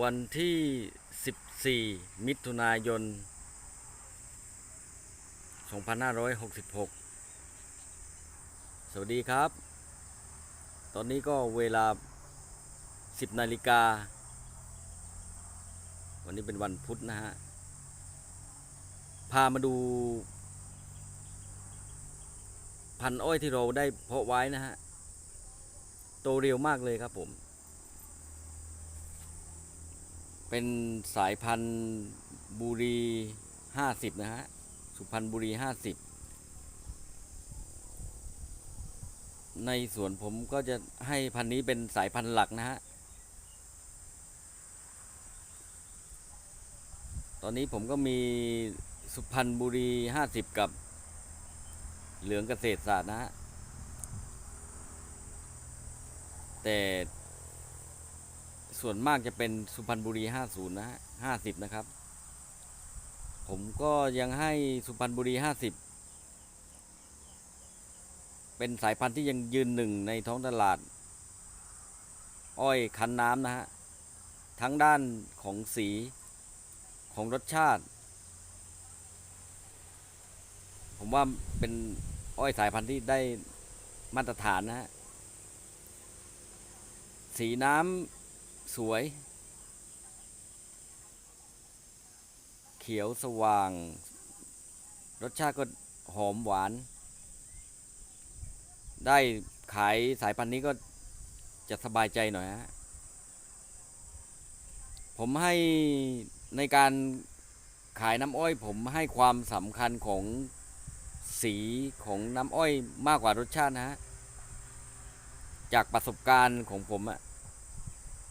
วันที่ 14 มิถุนายน 2566 สวัสดีครับ ตอนนี้ก็เวลา 10 นาฬิกา วันนี้เป็นวันพุธนะฮะ พามาดู พันอ้อยที่เราได้เพาะไว้นะฮะ โตเร็วมากเลยครับผม เป็นสายพันธุ์บุรีห้าสิบนะฮะ สุพรรณบุรีห้าสิบในสวนผมก็จะให้พันธุ์นี้เป็นสายพันธุ์หลักนะฮะ ตอนนี้ผมก็มีสุพรรณบุรีห้าสิบกับเหลืองเกษตรศาสตร์นะฮะ แต่ ส่วนมากจะเป็นสุพรรณบุรี 50 นะฮะ50 นะครับ ผมก็ยังให้สุพรรณบุรี 50 เป็นสายพันธุ์ที่ยังยืนหนึ่งในท้องตลาด อ้อยคันน้ำนะฮะ ทั้งด้านของสีของรสชาติ ผมว่าเป็นอ้อยสายพันธุ์ที่ได้มาตรฐานนะฮะ สีน้ำ สวย เขียวสว่าง รสชาติก็หอมหวาน ได้ขายสายพันธุ์นี้ก็จะสบายใจหน่อยฮะ ผมให้ในการขายน้ำอ้อยผมให้ความสำคัญของสีของน้ำอ้อยมากกว่ารสชาตินะฮะ จากประสบการณ์ของผมอะ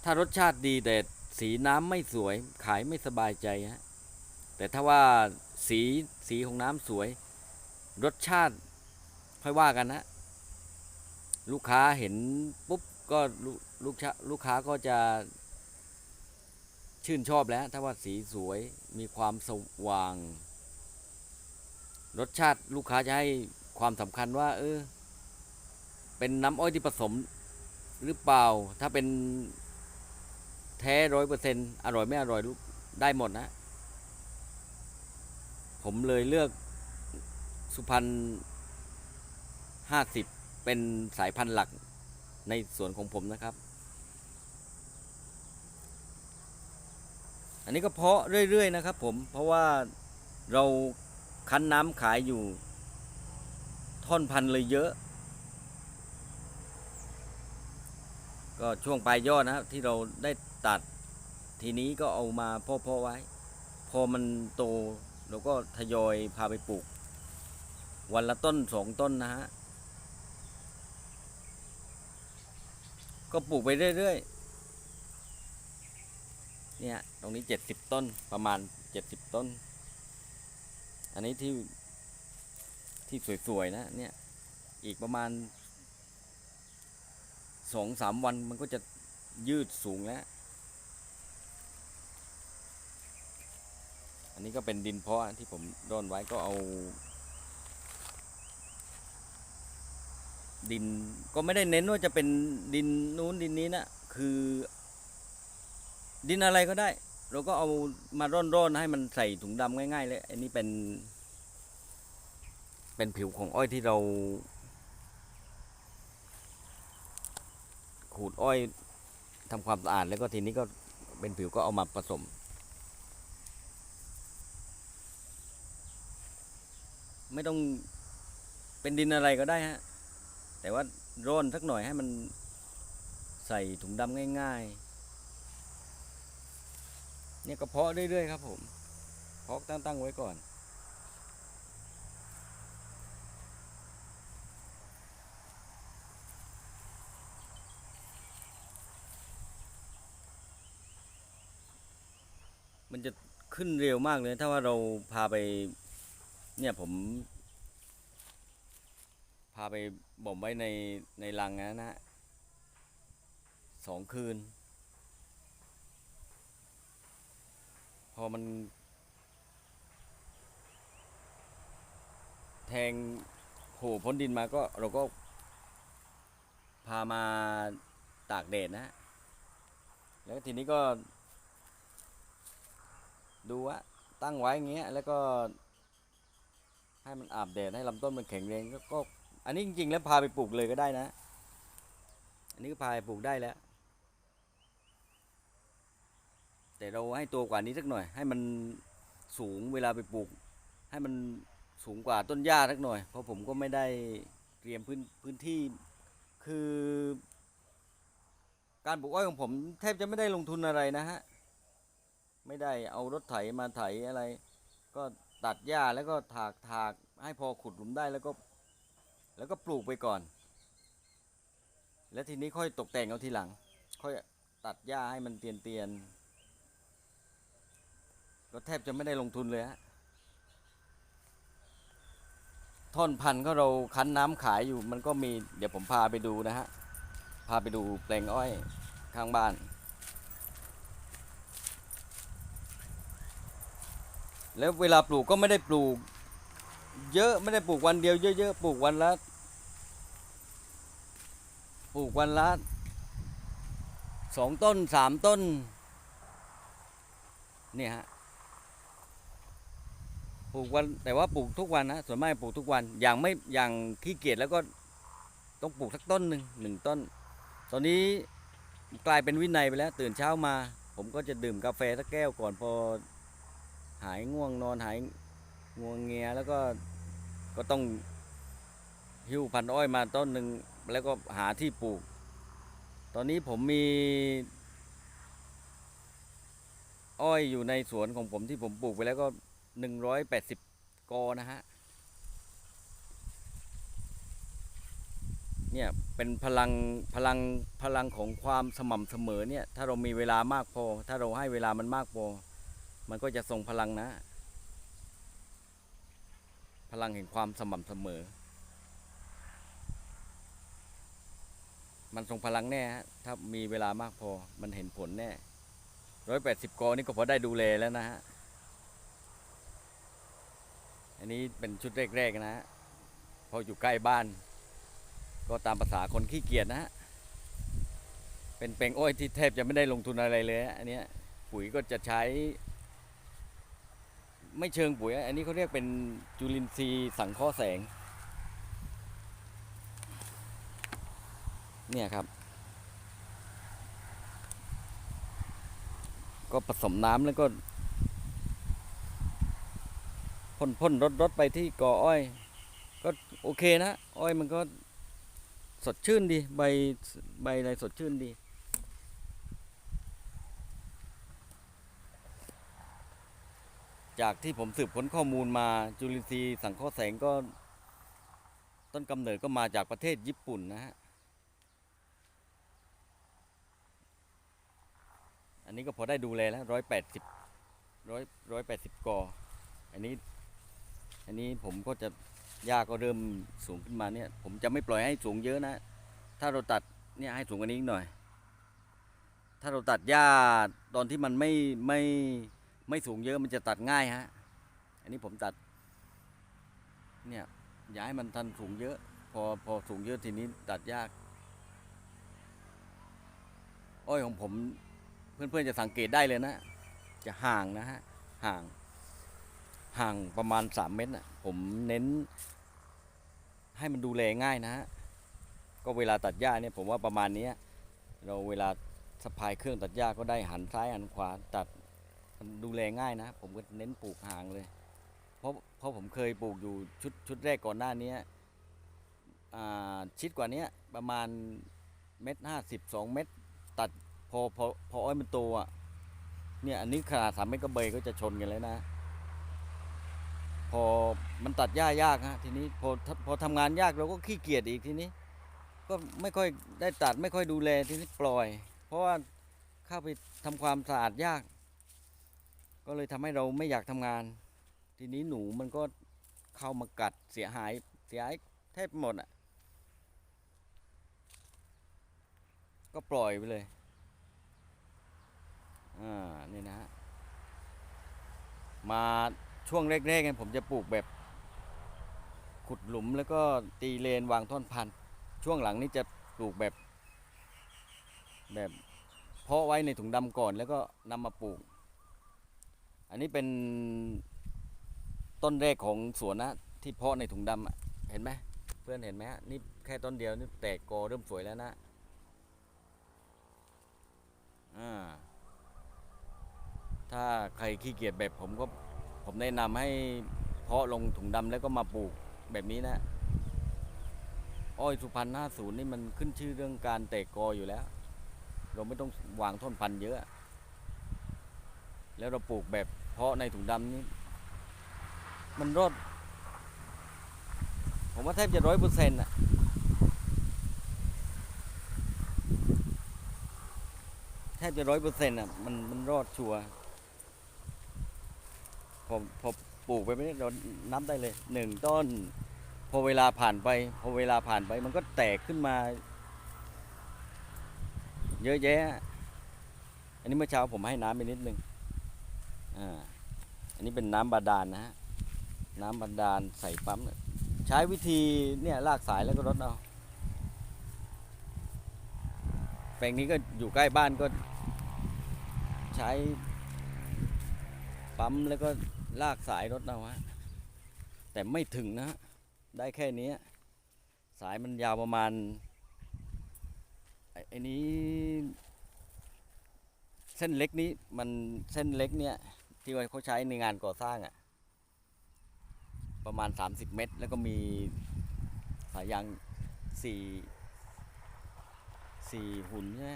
ถ้ารสชาติดีแต่สีน้ำไม่สวย ขายไม่สบายใจฮะแต่ถ้าว่าสีสีของน้ำสวย รสชาติค่อยว่ากันนะลูกค้าเห็นปุ๊บก็ลูลูกค้าลูกค้าก็จะชื่นชอบแล้ว ถ้าว่าสีสวยมีความสว่าง รสชาติลูกค้าจะให้ความสำคัญว่า เออ เป็นน้ำอ้อยที่ผสมหรือเปล่า ถ้าเป็น แท้ร้อยเปอร์เซ็นอร่อยไม่อร่อยได้หมดนะ ผมเลยเลือกสุพรรณห้าสิบเป็นสายพันธุ์หลักในสวนของผมนะครับ อันนี้ก็เพาะเรื่อย ๆ นะครับผม เพราะว่าเราคั้นน้ำขายอยู่ ท่อนพันเลยเยอะ ก็ช่วงปลายยอดนะครับที่เราได้ ตัด ทีนี้ก็เอามาเพาะๆไว้ พอมันโตเราก็ทยอยพาไปปลูก วันละต้นสองต้นนะฮะ ก็ปลูกไปเรื่อยๆ เนี่ย ตรงนี้เจ็ดสิบต้นประมาณเจ็ดสิบต้น อันนี้ที่ที่สวยๆนะเนี่ยอีกประมาณสองสามวันมันก็จะยืดสูงแล้ว อันนี้ก็เป็นดินเพาะที่ผมร่อนไว้ก็เอา ดินก็ไม่ได้เน้นว่าจะเป็นดินนู้นดินนี้นะคือ ดินอะไรก็ได้ เราก็เอามาร่อนๆให้มันใส่ถุงดำง่าย ๆ เลย อันนี้เป็น เป็นผิวของอ้อยที่เรา ขูดอ้อยทำความสะอาดแล้วก็ทีนี้ก็เป็นผิวก็เอามาผสม ไม่ต้องเป็นดินอะไรก็ได้ฮะ แต่ว่าร่อนสักหน่อยให้มันใส่ถุงดำง่าย ๆ เนี่ยก็เพาะเรื่อยๆครับผมเพาะตั้ง ๆ ไว้ก่อน มันจะขึ้นเร็วมากเลย ถ้าว่าเราพาไป เนี่ยผม พาไปบ่มไว้ในในรังนะนะฮะสองคืน พอมัน แทงโผล่พ้นดินมาก็เราก็พามาตากแดดนะฮะแล้วทีนี้ก็ ดูว่าตั้งไว้อย่างเงี้ย แล้วก็ ให้มันอาบแดดให้ลำต้นมันแข็งแรงก็ก็ อันนี้จริงๆแล้วพาไปปลูกเลยก็ได้นะ อันนี้ก็พาไปปลูกได้แล้ว แต่เราให้ตัวกว่านี้สักหน่อย ให้มันสูงเวลาไปปลูก ให้มันสูงกว่าต้นหญ้าสักหน่อย เพราะผมก็ไม่ได้เตรียมพื้นพื้นที่คือ การปลูกอ้อยของผมแทบจะไม่ได้ลงทุนอะไรนะฮะ ไม่ได้เอารถไถมาไถอะไร ก็ ตัดหญ้าแล้วก็ถากถากให้พอขุดหลุมได้แล้วก็ แล้วก็ปลูกไปก่อน แล้วทีนี้ค่อยตกแต่งเอาทีหลัง ค่อยตัดหญ้าให้มันเตียนเตียนก็แทบจะไม่ได้ลงทุนเลยฮะท่อนพันธุ์ก็เราคั้นน้ำขายอยู่มันก็มีเดี๋ยวผมพาไปดูนะฮะ พาไปดูแปลงอ้อยข้างบ้าน แล้วเวลาปลูกก็ไม่ได้ปลูก เยอะไม่ได้ปลูกวันเดียวเยอะๆปลูกวันละปลูกวันละสองต้นสามต้นเนี่ยฮะปลูกวันแต่ว่าปลูกทุกวันนะส่วนมากปลูกทุกวันอย่างไม่อย่างขี้เกียจแล้วก็ต้องปลูกสักต้นหนึ่งหนึ่งต้น ตอนนี้กลายเป็นวินัยไปแล้ว ตื่นเช้ามา ผมก็จะดื่มกาแฟสักแก้วก่อนพอ หายง่วงนอนหายง่วงเงียแล้วก็ก็ต้องหิ้วพันอ้อยมาต้นหนึ่งแล้วก็หาที่ปลูก ตอนนี้ผมมี อ้อยอยู่ในสวนของผมที่ผมปลูกไปแล้วก็หนึ่งร้อยแปดสิบกอนะฮะ เนี่ยเป็นพลังพลังพลังของความสม่ำเสมอเนี่ย ถ้าเรามีเวลามากพอ ถ้าเราให้เวลามันมากพอ มันก็จะทรงพลังนะ พลังแห่งความสม่ำเสมอ มันทรงพลังแน่ฮะถ้ามีเวลามากพอมันเห็นผลแน่ร้อยแปดสิบกอนี่ก็พอได้ดูแลแล้วนะฮะ อันนี้เป็นชุดแรกๆนะฮะ พออยู่ใกล้บ้าน ก็ตามภาษาคนขี้เกียจนะฮะ เป็นแปลงอ้อยที่แทบจะไม่ได้ลงทุนอะไรเลยอันเนี้ยปุ๋ยก็จะใช้ ไม่เชิงปุ๋ย อันนี้เขาเรียกเป็นจุลินทรีย์สังเคราะห์แสง เนี่ยครับ ก็ผสมน้ำแล้วก็พ่นพ่นรดรดไปที่กออ้อย ก็โอเคนะ อ้อยมันก็สดชื่นดี ใบใบอะไรสดชื่นดี จากที่ผมสืบค้นข้อมูลมาจุลินทรีย์สังเคราะห์แสงก็ ต้นกำเนิดก็มาจากประเทศญี่ปุ่นนะฮะ อันนี้ก็พอได้ดูแลแล้วร้อยแปดสิบร้อยร้อยแปดสิบกอ อันนี้ อันนี้ผมก็จะหญ้าก็เริ่มสูงขึ้นมาเนี่ย ผมจะไม่ปล่อยให้สูงเยอะนะ ถ้าเราตัดเนี่ยให้สูงกว่านี้หน่อย ถ้าเราตัดหญ้าตอนที่มันไม่ไม่ ไม่สูงเยอะมันจะตัดง่ายฮะ อันนี้ผมตัด เนี่ยอย่าให้มันทันสูงเยอะ พอพอสูงเยอะทีนี้ตัดยาก อ้อยของผมเพื่อนๆจะสังเกตได้เลยนะ จะห่างนะฮะ ห่าง ห่างประมาณสามเมตรน่ะผมเน้น ให้มันดูแลง่ายนะฮะ ก็เวลาตัดหญ้าเนี่ยผมว่าประมาณนี้เราเวลาสะพายเครื่องตัดหญ้าก็ได้หันซ้ายหันขวาตัด มันดูแลง่ายนะ ผมก็เน้นปลูกห่างเลย เพราะเพราะผมเคยปลูกอยู่ชุดชุดแรกก่อนหน้านี้ชิดกว่านี้ประมาณเม็ดห้าสิบสองเม็ดตัดพอพอพออ้อยมันโตอะเนี่ยอันนี้ขนาดสามเม็ดก็เบยก็จะชนกันแล้วนะ พอมันตัดหญ้ายากฮะทีนี้พอพอทำงานยากเราก็ขี้เกียจอีกทีนี้ ก็ไม่ค่อยได้ตัดไม่ค่อยดูแลทีนี้ปล่อย เพราะว่าเข้าไปทำความสะอาดยาก ก็เลยทำให้เราไม่อยากทำงาน ทีนี้หนูมันก็เข้ามากัดเสียหายเสียหายแทบหมดอะ ก็ปล่อยไปเลย อ่า นี่นะฮะ มาช่วงแรกๆเนี่ยผมจะปลูกแบบขุดหลุมแล้วก็ตีเลนวางท่อนพันธุ์ ช่วงหลังนี้จะปลูกแบบ แบบเพาะไว้ในถุงดำก่อนแล้วก็นำมาปลูก อันนี้เป็นต้นแรกของสวนนะที่เพาะในถุงดำเห็นไหมเพื่อนเห็นไหมฮะนี่แค่ต้นเดียวนี่แตกกอเริ่มสวยแล้วนะอ่าถ้าใครขี้เกียจแบบผมก็ผมแนะนำให้เพาะลงถุงดำแล้วก็มาปลูกแบบนี้นะอ้อยสุพรรณห้าศูนย์นี่มันขึ้นชื่อเรื่องการแตกกออยู่แล้ว เราไม่ต้องวางท่อนพันธุ์เยอะ แล้วเราปลูกแบบเพาะในถุงดำนี่มันรอด ผมว่าแทบจะร้อยเปอร์เซ็นต์อะแทบจะร้อยเปอร์เซ็นต์อะมันมันรอดชัวร์พอพอปลูกไปไม่ได้เรานับได้เลยหนึ่งต้น พอเวลาผ่านไป พอเวลาผ่านไปมันก็แตกขึ้นมา เยอะแยะ อันนี้เมื่อเช้าผมให้น้ำไปนิดนึง อ่าอันนี้เป็นน้ำบาดาลนะฮะน้ำบาดาลใส่ปั๊มใช้วิธีเนี่ยลากสายแล้วก็รดเอาแปลงนี้ก็อยู่ใกล้บ้านก็ใช้ปั๊มแล้วก็ลากสายรถเอาฮะแต่ไม่ถึงนะฮะได้แค่นี้สายมันยาวประมาณไอ้นี้ เส้นเล็กนี้มันเส้นเล็กเนี่ย ที่ว่าเขาใช้ในงานก่อสร้างอะ่ะ ประมาณ 30 เมตร แล้วก็มีสายยางสี่สี่หุ่นใช่ไหม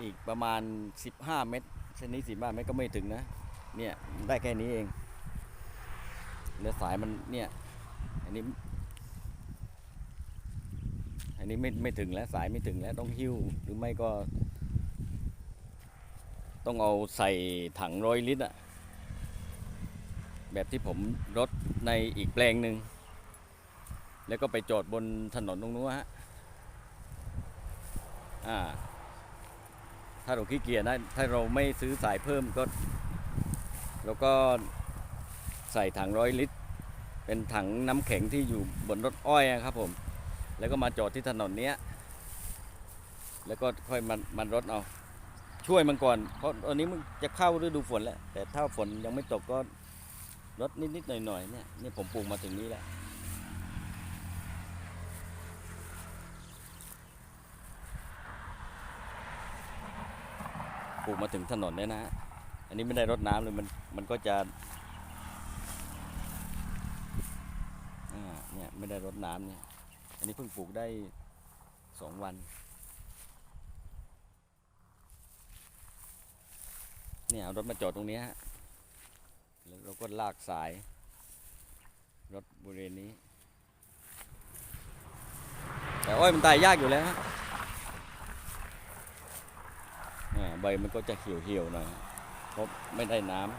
อีกประมาณ 15 เมตรเส้นนี้15เมตรก็ไม่ถึงนะ เนี่ยได้แค่นี้เองแล้วสายมันเนี่ยอันนี้ อันนี้ไม่ไม่ถึงแล้วสายไม่ถึงแล้วต้องหิ้วหรือไม่ก็ ต้องเอาใส่ถังร้อยลิตรอะ แบบที่ผมรถในอีกแปลงหนึ่ง แล้วก็ไปจอดบนถนนตรงนู้นฮะอ่าถ้าเราขี้เกียจนะถ้าเราไม่ซื้อสายเพิ่มก็เราก็ใส่ถังร้อยลิตร เป็นถังน้ำแข็งที่อยู่บนรถอ้อยอะครับผม แล้วก็มาจอดที่ถนนเนี้ยแล้วก็ค่อยมันมันรถเอาช่วยมันก่อน เพราะตอนนี้มันจะเข้าฤดูฝนแล้ว แต่ถ้าฝนยังไม่ตกก็ รดนิดๆหน่อยๆเนี่ยนี่ผมปลูกมาถึงนี้แล้วปลูกมาถึงถนนเนี่ยนะฮะอันนี้ไม่ได้รดน้ำเลยมันมันก็จะอ่าเนี่ยไม่ได้รดน้ำเนี่ย อันนี้เพิ่งปลูกได้สองวัน เนี่ยเอารถมาจอดตรงนี้ฮะ แล้วเราก็ลากสาย รถบริเวณนี้ แต่อ้อยมันตายยากอยู่แล้วอ่าใบมันก็จะเหี่ยวๆหน่อยเพราะไม่ได้น้ำ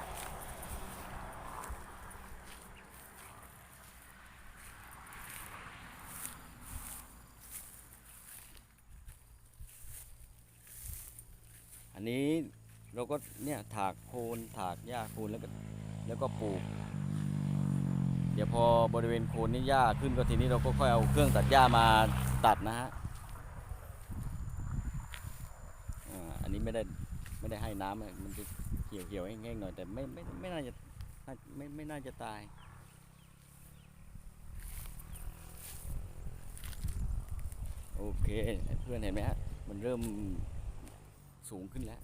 อันนี้เราก็เนี่ยถากโคนถากหญ้าโคนแล้วก็ แล้วก็ปลูก เดี๋ยวพอบริเวณโคนนี่หญ้าขึ้นก็ทีนี้เราก็ค่อยเอาเครื่องตัดหญ้ามาตัดนะฮะอันนี้ไม่ได้ไม่ได้ให้น้ำมันจะเหี่ยวเหี่ยวๆแห้งๆหน่อยแต่ไม่ไม่ไม่น่าจะไม่ไม่น่าจะตายโอเคเพื่อนเห็นไหมฮะมันเริ่มสูงขึ้นแล้ว